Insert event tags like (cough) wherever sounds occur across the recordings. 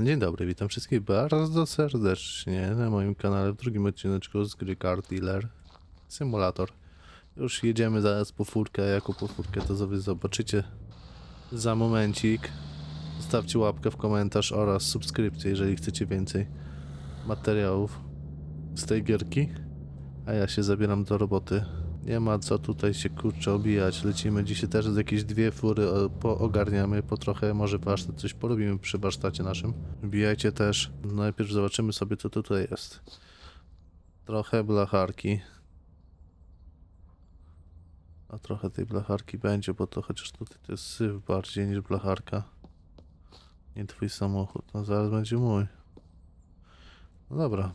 Dzień dobry, witam wszystkich bardzo serdecznie na moim kanale w drugim odcineczku z gry Dealer Simulator. Już jedziemy zaraz po furkę, jako po furkę to sobie zobaczycie za momencik. Zostawcie łapkę w komentarz oraz subskrypcję, jeżeli chcecie więcej materiałów z tej gierki. A ja się zabieram do roboty. Nie ma co tutaj się kurczę obijać. Lecimy dzisiaj też z jakieś dwie fury o, poogarniamy po trochę. Może warsztat coś porobimy przy warsztacie naszym. Wbijajcie też. Najpierw zobaczymy sobie co tutaj jest. Trochę blacharki. A trochę tej blacharki będzie, bo to chociaż tutaj to jest syf bardziej niż blacharka. Nie twój samochód. No zaraz będzie mój. No dobra.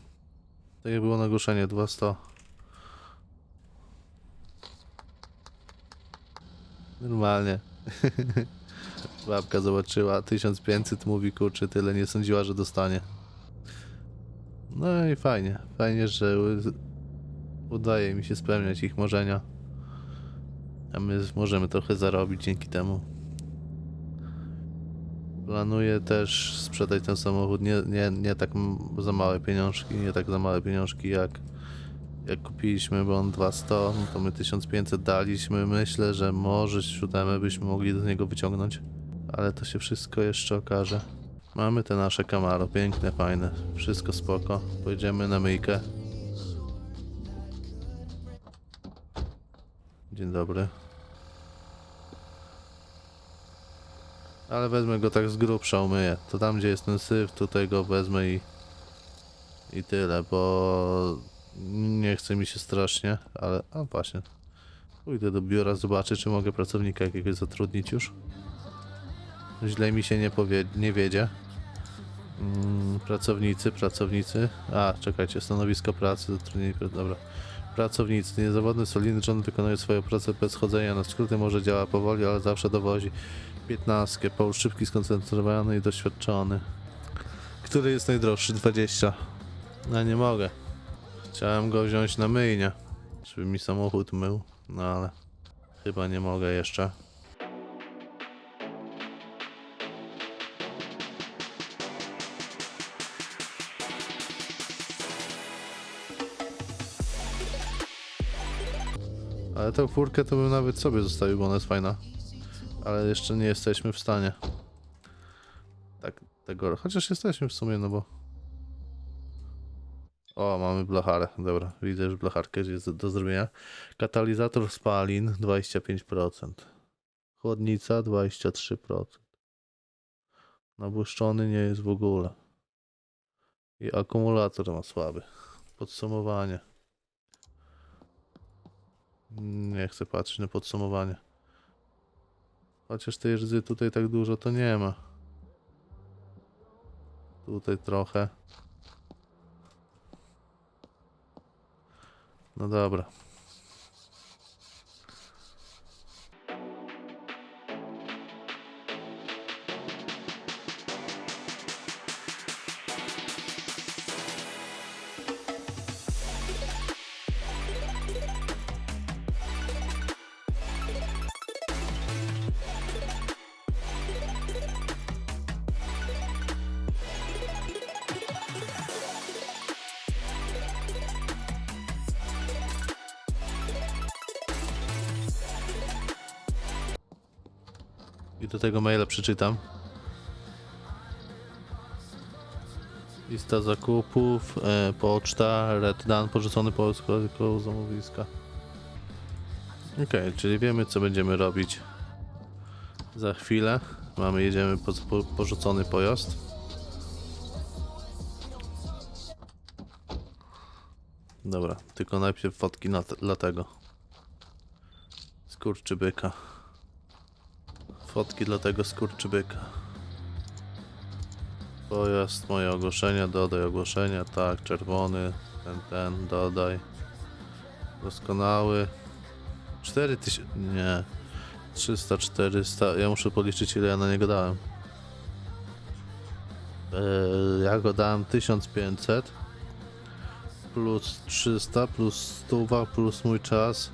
Tak jak było nagłoszenie 200. Normalnie. (laughs) Babka zobaczyła 1500, mówi kurczę, tyle nie sądziła, że dostanie. No i fajnie. Fajnie, że udaje mi się spełniać ich marzenia. A my możemy trochę zarobić dzięki temu. Planuję też sprzedać ten samochód nie, nie, nie tak za małe pieniążki, nie tak za małe pieniążki jak jak kupiliśmy, bo on 200, no to my 1500 daliśmy. Myślę, że może siódemę byśmy mogli do niego wyciągnąć, ale to się wszystko jeszcze okaże. Mamy te nasze Camaro, piękne, fajne, wszystko spoko. Pojedziemy na myjkę. Dzień dobry. Ale wezmę go tak z grubsza, umyję. To tam, gdzie jest ten syf, tutaj go wezmę i... I tyle, bo nie chce mi się strasznie, ale a właśnie. Pójdę do biura, zobaczę, czy mogę pracownika jakiegoś zatrudnić już. Źle mi się nie, powie, nie wiedzie. Mm, pracownicy, pracownicy. A, czekajcie, stanowisko pracy, zatrudnienie, dobra. Pracownicy, niezawodny, solidny John wykonuje swoją pracę bez chodzenia na skróty, może działa powoli, ale zawsze dowozi. 15. Paul szybki, skoncentrowany i doświadczony. Który jest najdroższy? 20. No nie mogę. Chciałem go wziąć na myjnię, żeby mi samochód mył, no ale chyba nie mogę jeszcze. Ale tę furkę to bym nawet sobie zostawił, bo ona jest fajna. Ale jeszcze nie jesteśmy w stanie. Tak, tego, chociaż jesteśmy w sumie, no bo... O, mamy blacharę. Dobra, widzę już blacharkę, jest do zrobienia. Katalizator spalin 25%. Chłodnica 23%. Nabłyszczony nie jest w ogóle. I akumulator ma słaby. Podsumowanie. Nie chcę patrzeć na podsumowanie. Chociaż tej rdzy tutaj tak dużo to nie ma. Tutaj trochę. No dobra. I do tego maila przeczytam. Lista zakupów, e, poczta, Red Dan porzucony po koło zamówiska. Okej, czyli wiemy co będziemy robić za chwilę. Mamy, jedziemy po, po porzucony pojazd. Dobra, tylko najpierw fotki na dla tego. Skurczybyka. Fotki dla tego skurczybyka. Pojazd, moje ogłoszenia, dodaj ogłoszenia, tak, czerwony, ten, ten, dodaj. Doskonały. 4000, nie. 300, 400, ja muszę policzyć ile ja na niego dałem. Eee, ja go dałem 1500 plus 300 plus 100 plus mój czas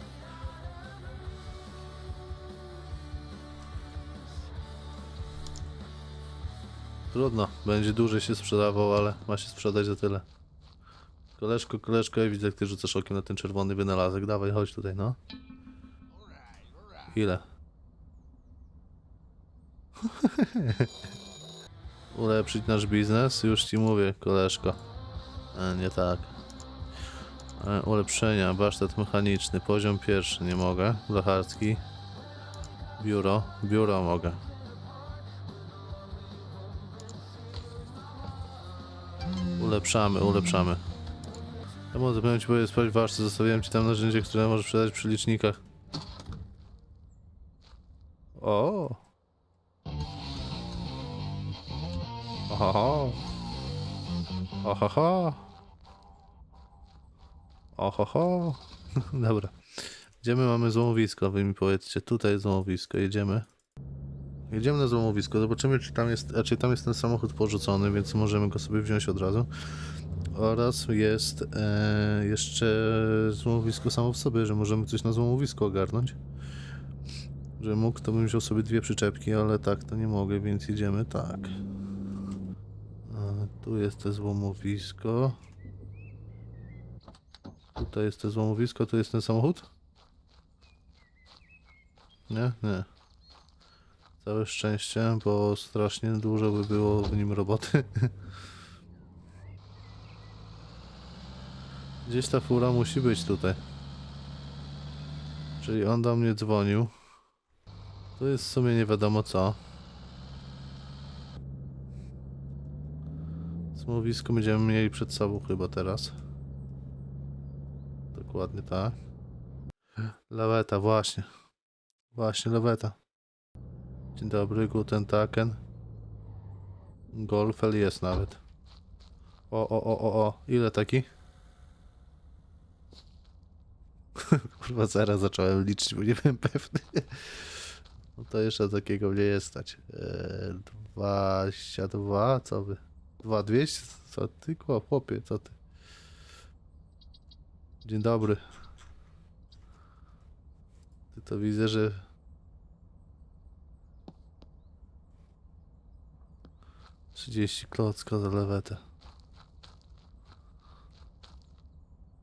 Trudno, będzie dłużej się sprzedawał, ale ma się sprzedać za tyle. Koleżko, koleżko, ja widzę, jak ty rzucasz okiem na ten czerwony wynalazek. Dawaj, chodź tutaj, no. Ile? (laughs) Ulepszyć nasz biznes? Już ci mówię, koleżko. E, nie tak. E, ulepszenia, warsztat mechaniczny, poziom pierwszy, nie mogę. Blacharski. Biuro, biuro mogę. Ulepszamy, ulepszamy. Ja może powiem ci powiedzieć, sprawdź warsztat, zostawiłem ci tam narzędzie, które możesz sprzedać przy licznikach. O. Ohoho. Ohoho. Ohoho. (laughs) Dobra. Idziemy, mamy złomowisko, wy mi powiedzcie, tutaj złomowisko, jedziemy. Jedziemy na złomowisko, zobaczymy czy tam jest, czy tam jest ten samochód porzucony, więc możemy go sobie wziąć od razu. Oraz jest e, jeszcze złomowisko samo w sobie, że możemy coś na złomowisko ogarnąć. Że mógł, to bym wziął sobie dwie przyczepki, ale tak to nie mogę, więc jedziemy tak. Tu jest to złomowisko. Tutaj jest to złomowisko, tu jest ten samochód? Nie? Nie. Całe szczęście, bo strasznie dużo by było w nim roboty. (laughs) Gdzieś ta fura musi być tutaj. Czyli on do mnie dzwonił. To jest w sumie nie wiadomo co. Smowisko będziemy mieli przed sobą chyba teraz. Dokładnie tak. Laweta, właśnie. Właśnie, laweta. Dzień dobry, guten Tagen. Golfel jest nawet. O, o, o, o, o. Ile taki? (laughs) Kurwa, zaraz zacząłem liczyć, bo nie byłem pewny. No to jeszcze takiego mnie jest stać. Eee, 22, co wy? 2200? Co ty, Kło- chłopie, co ty? Dzień dobry. Ty to widzę, że... Trzydzieści klocka za lewetę.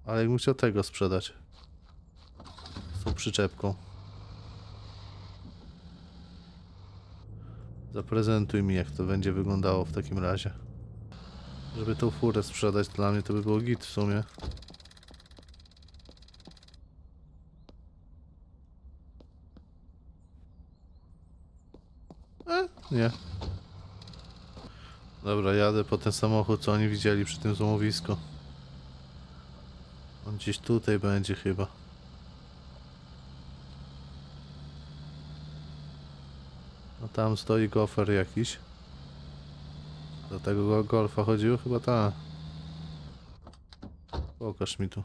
Ale jakbym chciał tego sprzedać. Z tą przyczepką. Zaprezentuj mi, jak to będzie wyglądało w takim razie. Żeby tą furę sprzedać, dla mnie to by było git w sumie. E, nie. Dobra, jadę po ten samochód, co oni widzieli przy tym złomowisku. On gdzieś tutaj będzie chyba. No tam stoi gofer jakiś. Do tego go- golfa chodziło? Chyba ta. Pokaż mi tu.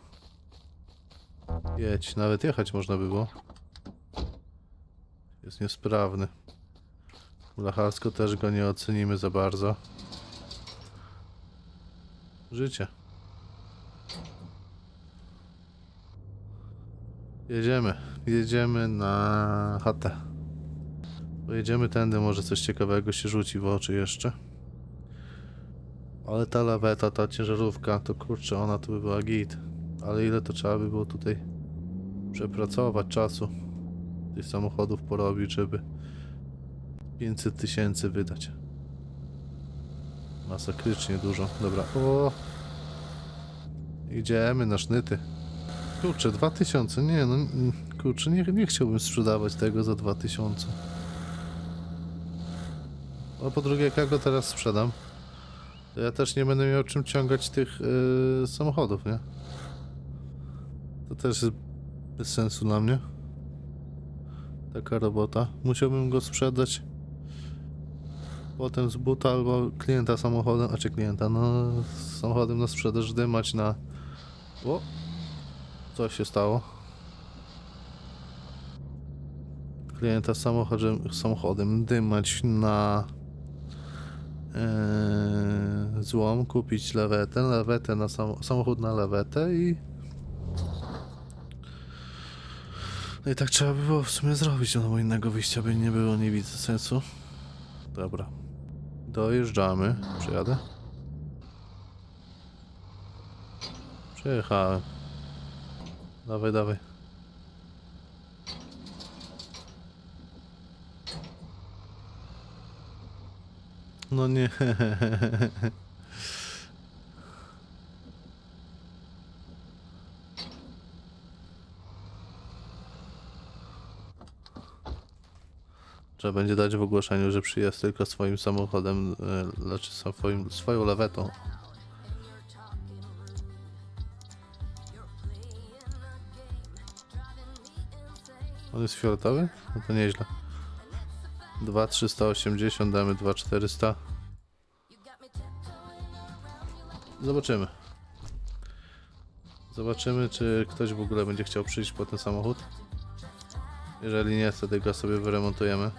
Jedź, nawet jechać można było. Jest niesprawny. Blacharsko też go nie ocenimy za bardzo. Życie. Jedziemy. Jedziemy na chatę. Pojedziemy tędy, może coś ciekawego się rzuci w oczy jeszcze. Ale ta laweta, ta ciężarówka, to kurczę, ona tu by była git. Ale ile to trzeba by było tutaj przepracować czasu. Tych samochodów porobić, żeby 500 tysięcy wydać. Masakrycznie dużo. Dobra. O! Idziemy na sznyty. Kurczę, 2000. Nie, no. mm, Kurczę, nie, nie chciałbym sprzedawać tego za 2000. A po drugie, jak ja go teraz sprzedam, to ja też nie będę miał czym ciągać tych yy, samochodów, nie? To też jest bez sensu dla mnie. Taka robota. Musiałbym go sprzedać potem z buta albo klienta samochodem, a czy klienta, no samochodem na sprzedaż dymać na... O! Co się stało? Klienta samochodem, samochodem dymać na e, złom, kupić lawetę, lawetę na sam, samochód na lawetę i no i tak trzeba by było w sumie zrobić, no bo innego wyjścia by nie było, nie widzę sensu. Dobra. Dojeżdżamy. Przyjadę? Przyjechałem. Dawaj, dawaj. No nie. (laughs) Trzeba będzie dać w ogłoszeniu, że przyjazd tylko swoim samochodem, e, znaczy swoim, swoją lawetą. On jest fioletowy? No to nieźle. 2380, damy 2400. Zobaczymy. Zobaczymy, czy ktoś w ogóle będzie chciał przyjść po ten samochód. Jeżeli nie, wtedy go sobie wyremontujemy.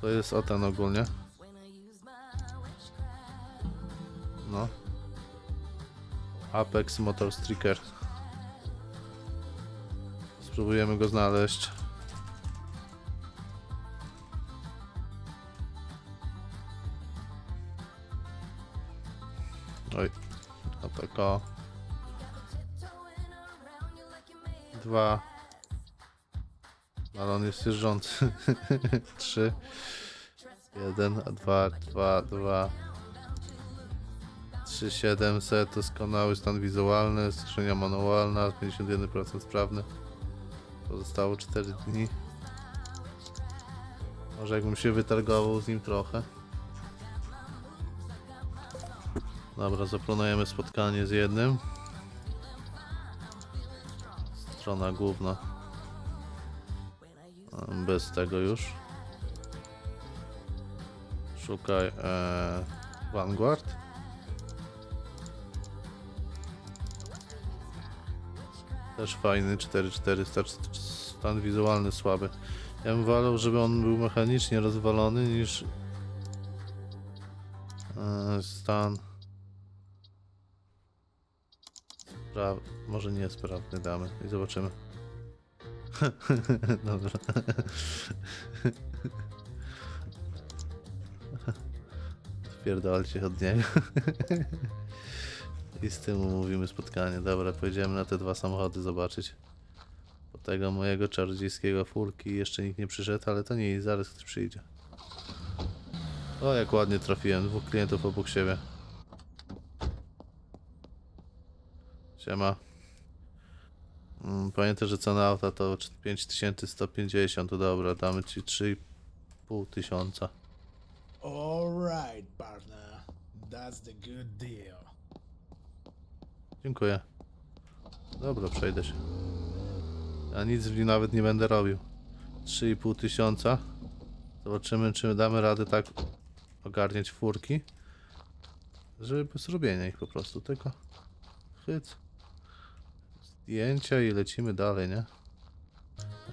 To jest o ten ogólnie. No. Apex Motor Striker. Spróbujemy go znaleźć. Oj, APK. Dwa. Ale on jest. (laughs) Trzy. Jeden, a dwa, dwa, dwa. 3700, doskonały stan wizualny, skrzynia manualna, 51% sprawny. Pozostało 4 dni. Może jakbym się wytargował z nim trochę. Dobra, zaplanujemy spotkanie z jednym. Strona główna. Bez tego już. Szukaj e, Vanguard. Też fajny, 4400, stan wizualny słaby. Ja bym wolał, żeby on był mechanicznie rozwalony niż e, stan Spra- może nie sprawny damy i zobaczymy. Dobra. Pierdolcie od niego. I z tym umówimy spotkanie. Dobra, pojedziemy na te dwa samochody zobaczyć. Po tego mojego czarodziejskiego furki jeszcze nikt nie przyszedł, ale to nie, zaraz ktoś przyjdzie. O, jak ładnie trafiłem. Dwóch klientów obok siebie. Siema. Mm, Pamiętaj, że cena auta to 5150, to dobra, damy ci 3,5 tysiąca. Alright, partner. That's the good deal. Dziękuję. Dobra, przejdę się. Ja nic w nim nawet nie będę robił. 3,5 tysiąca. Zobaczymy, czy damy radę tak ogarniać furki. Żeby bez robienia ich po prostu, tylko chyc. Zdjęcia i lecimy dalej, nie?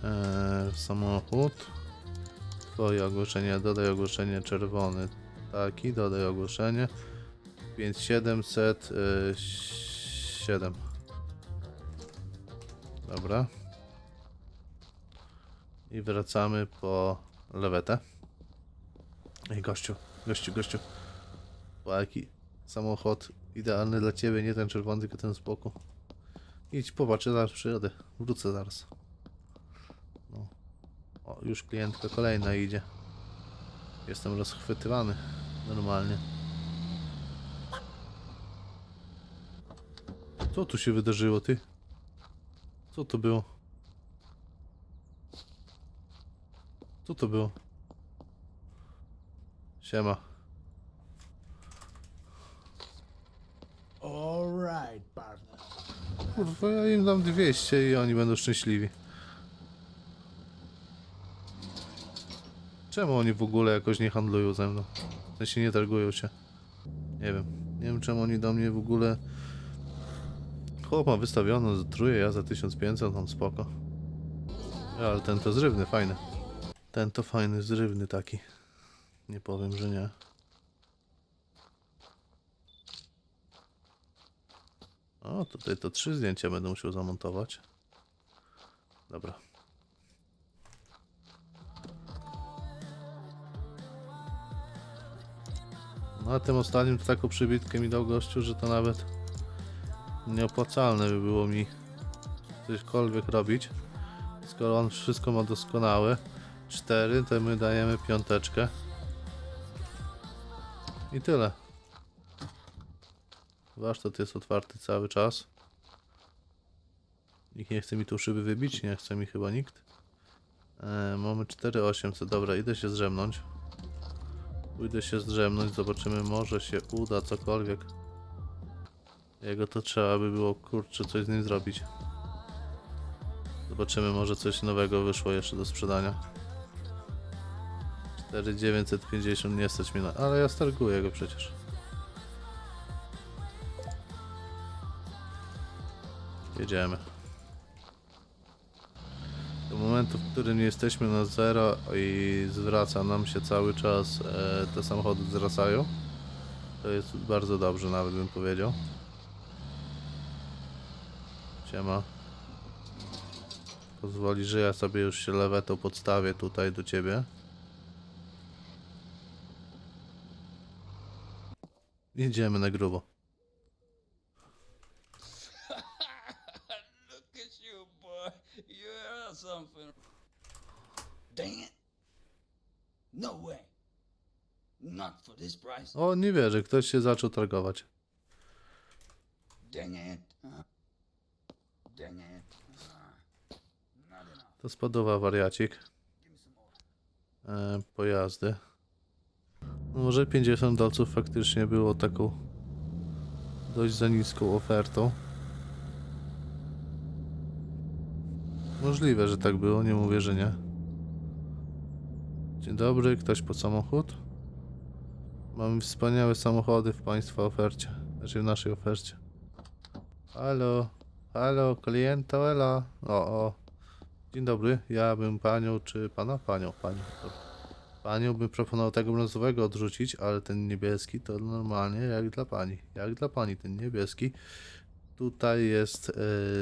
Eee, samochód. Twoje ogłoszenie, dodaj ogłoszenie czerwony. Taki, dodaj ogłoszenie. 5700 yy, 7. Dobra. I wracamy po lewetę. Ej, gościu, gościu, gościu. O, jaki samochód idealny dla ciebie, nie ten czerwony, tylko ten z boku. Idź, popatrz, zaraz przyjadę. Wrócę zaraz. No. O, już klientka kolejna idzie. Jestem rozchwytywany. Normalnie. Co tu się wydarzyło, ty? Co to było? Co to było? Siema. Alright, partner. Kurwa, ja im dam 200 i oni będą szczęśliwi. Czemu oni w ogóle jakoś nie handlują ze mną? W sensie nie targują się. Nie wiem. Nie wiem czemu oni do mnie w ogóle... Chłop ma wystawiono, truje ja za 1500, on spoko. Ale ten to zrywny, fajny. Ten to fajny, zrywny taki. Nie powiem, że nie. O, tutaj to trzy zdjęcia będę musiał zamontować. Dobra. No a tym ostatnim to taką przybitkę mi dał gościu, że to nawet nieopłacalne by było mi cośkolwiek robić. Skoro on wszystko ma doskonałe. 4, to my dajemy piąteczkę. I tyle. Warsztat jest otwarty cały czas. Nikt nie chce mi tu szyby wybić, nie chce mi chyba nikt. E, mamy 4800, dobra, idę się zdrzemnąć. Pójdę się zdrzemnąć, zobaczymy, może się uda cokolwiek. Jego to trzeba by było, kurczę, coś z nim zrobić. Zobaczymy, może coś nowego wyszło jeszcze do sprzedania. 4950 nie stać mi na... Ale ja starguję go przecież. Jedziemy. Do momentu, w którym jesteśmy na zero i zwraca nam się cały czas, e, te samochody zwracają. To jest bardzo dobrze, nawet bym powiedział. Siema. Pozwoli, że ja sobie już się lewetą podstawię tutaj do ciebie. Jedziemy na grubo. Dang it. No way. Not for this price. O, nie wierzę, ktoś się zaczął targować. Dang it. Dang it. Not enough. To spadowa wariacik. Give me some more. E, pojazdy. No może 50 dolców faktycznie było taką dość za niską ofertą. Możliwe, że tak było, nie mówię, że nie. Dzień dobry, ktoś po samochód? Mamy wspaniałe samochody w Państwa ofercie, znaczy w naszej ofercie. Halo, halo, kliento, ela. O, o. Dzień dobry, ja bym panią, czy pana? Panią, panią. Panią bym proponował tego brązowego odrzucić, ale ten niebieski to normalnie jak dla pani. Jak dla pani ten niebieski. Tutaj jest e,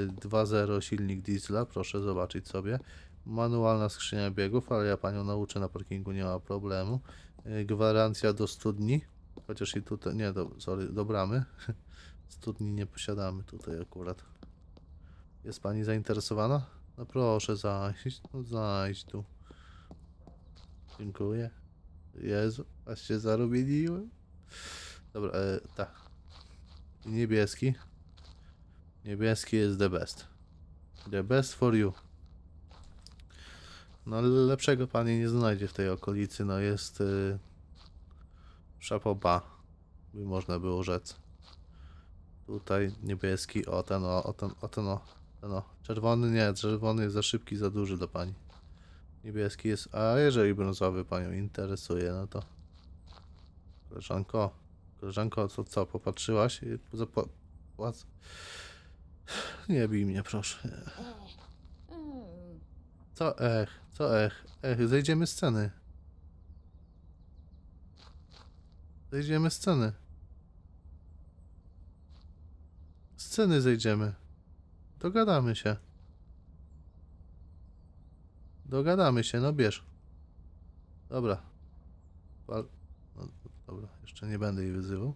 2.0 silnik diesla, proszę zobaczyć sobie. Manualna skrzynia biegów, ale ja panią nauczę na parkingu, nie ma problemu. E, gwarancja do studni, chociaż i tutaj, nie, do, sorry, do bramy. (laughs) Studni nie posiadamy tutaj akurat. Jest pani zainteresowana? No proszę zajść, no zajść tu. Dziękuję. Jezu, aż się zarumieniłem. Dobra, e, tak. Niebieski. Niebieski jest the best. The best for you. No lepszego pani nie znajdzie w tej okolicy. No jest y, szapoba, by można było rzec. Tutaj niebieski, o ten o, o ten, o ten o, ten o. Czerwony nie, czerwony jest za szybki, za duży do pani. Niebieski jest, a jeżeli brązowy panią interesuje, no to koleżanko, koleżanko, co, co, popatrzyłaś? płac- Nie bij mnie, proszę. Co ech, co ech, ech, zejdziemy z sceny. Zejdziemy z sceny. Z sceny zejdziemy. Dogadamy się. Dogadamy się, no bierz. Dobra. No, dobra, jeszcze nie będę jej wyzywał.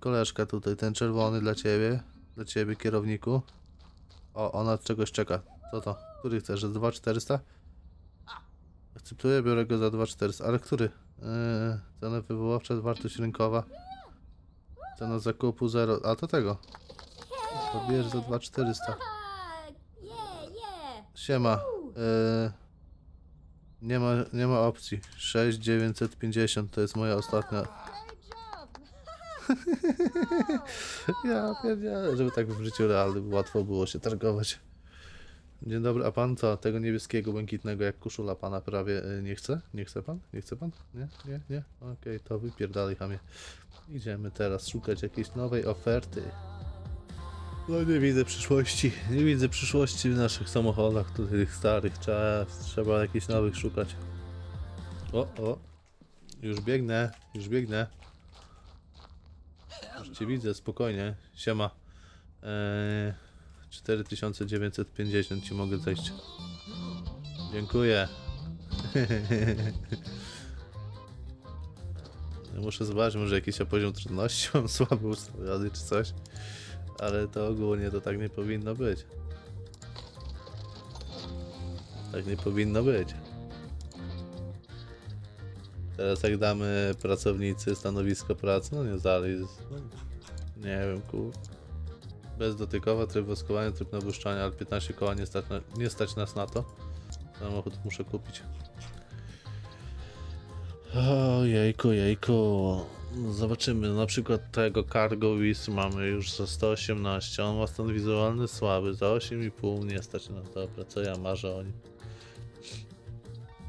Koleżka tutaj, ten czerwony dla ciebie. Dla ciebie, kierowniku. O, ona czegoś czeka. Co to? Który chcesz? Że 2400? Akceptuję, biorę go za 2400. Ale który? Yy, cena wywoławcza, wartość rynkowa. Cena zakupu 0. A to tego. To za 2400. Tak, yeah, yeah. Siema. Yy, nie ma, nie ma opcji. 6950 to jest moja ostatnia. (laughs) Ja pierdzielę, żeby tak w życiu realnym łatwo było się targować. Dzień dobry, a pan co? Tego niebieskiego, błękitnego jak koszula pana prawie y, nie chce? Nie chce pan? Nie chce pan? Nie? Nie? Nie? Okej, to wypierdalaj chamie. Idziemy teraz szukać jakiejś nowej oferty. No nie widzę przyszłości. Nie widzę przyszłości w naszych samochodach, tutaj tych starych. Trzeba, trzeba jakichś nowych szukać. O, o. Już biegnę, już biegnę. Już cię widzę, spokojnie. Siema. Eee, 4950 ci mogę zejść. Dziękuję. Ja muszę zobaczyć, może jakiś poziom trudności mam słabo ustawiony czy coś. Ale to ogólnie to tak nie powinno być. Tak nie powinno być. Teraz jak damy pracownicy stanowisko pracy, no nie dalej. No, nie wiem, kur. Bezdotykowa, tryb woskowania, tryb nabłyszczania, ale 15 koła nie stać, na, nie stać nas na to. Samochód muszę kupić. O jejku, jejku. Zobaczymy, na przykład tego Cargo Wiz mamy już za 118, on ma stan wizualny słaby, za 8,5 nie stać na dobra, co ja marzę o nim.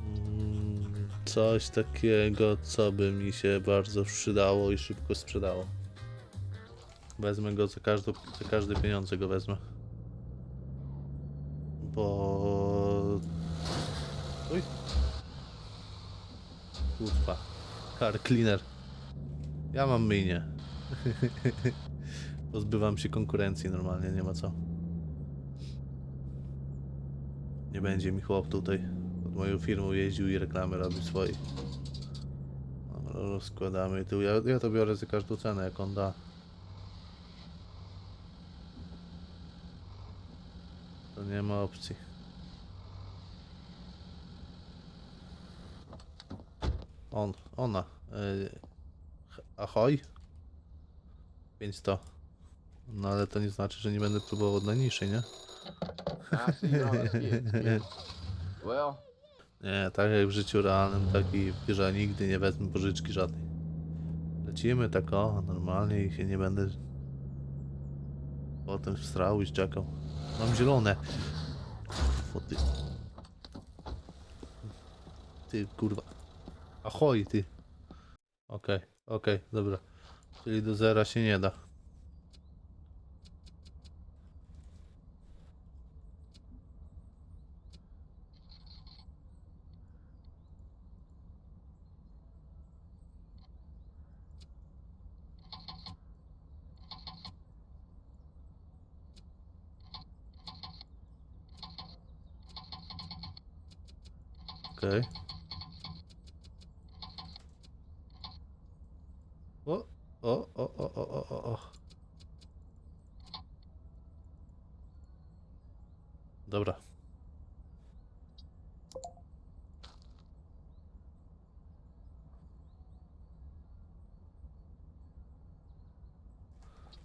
Mm, Coś takiego, co by mi się bardzo przydało i szybko sprzedało. Wezmę go za, każdą, za każde pieniądze go wezmę. Bo... Uj. Kurwa. Car cleaner. Ja mam myjnię. (laughs) Pozbywam się konkurencji normalnie, nie ma co. Nie będzie mi chłop tutaj pod moją firmą jeździł i reklamy robił swoich. Dobra, rozkładamy tu. Ja, ja to biorę za każdą cenę, jak on da. Nie ma opcji. On, ona. Yy, ahoj. 500. No ale to nie znaczy, że nie będę próbował od najniższej, nie? (laughs) Nie, tak jak w życiu realnym, tak i w grze nigdy nie wezmę pożyczki żadnej. Lecimy tak o, normalnie i się nie będę potem wstrał i czekał. Mam zielone. O ty. Ty kurwa. Ahoj ty. Okej, okej, dobra. Czyli do zera się nie da. Okej. O, o, o, o, o, o, o, o. Dobra.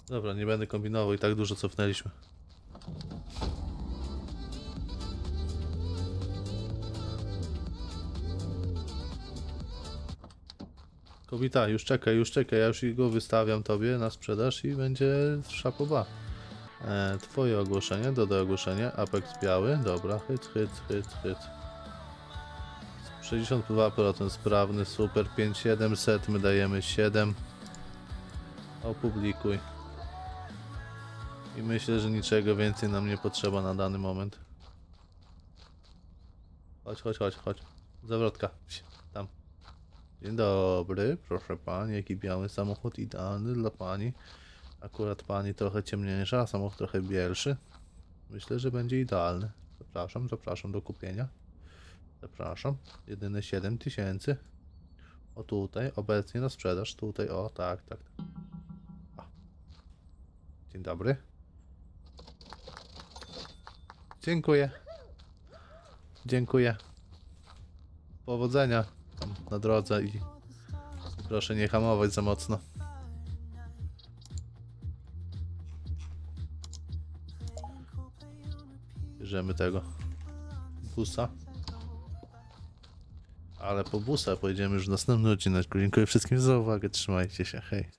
Dobra, nie będę kombinował i tak dużo cofnęliśmy. Kobita, już czekaj, już czekaj, ja już go wystawiam tobie na sprzedaż i będzie szapoba. E, twoje ogłoszenie, dodaj ogłoszenie, Apex biały, dobra, hyc, hyc, hyc, hyc. 62% sprawny, super, 5700, my dajemy 7. Opublikuj. I myślę, że niczego więcej nam nie potrzeba na dany moment. Chodź, chodź, chodź, chodź. Zawrotka. Dzień dobry, proszę pani, jaki biały samochód idealny dla pani. Akurat pani trochę ciemniejsza, a samochód trochę bielszy. Myślę, że będzie idealny. Zapraszam, zapraszam do kupienia. Zapraszam. Jedyne 7 tysięcy. O tutaj, obecnie na sprzedaż. Tutaj, o tak, tak. tak. O. Dzień dobry. Dziękuję. Dziękuję. Powodzenia tam na drodze i proszę nie hamować za mocno. Bierzemy tego busa. Ale po busa pojedziemy już w następnym odcinku. Dziękuję wszystkim za uwagę. Trzymajcie się. Hej.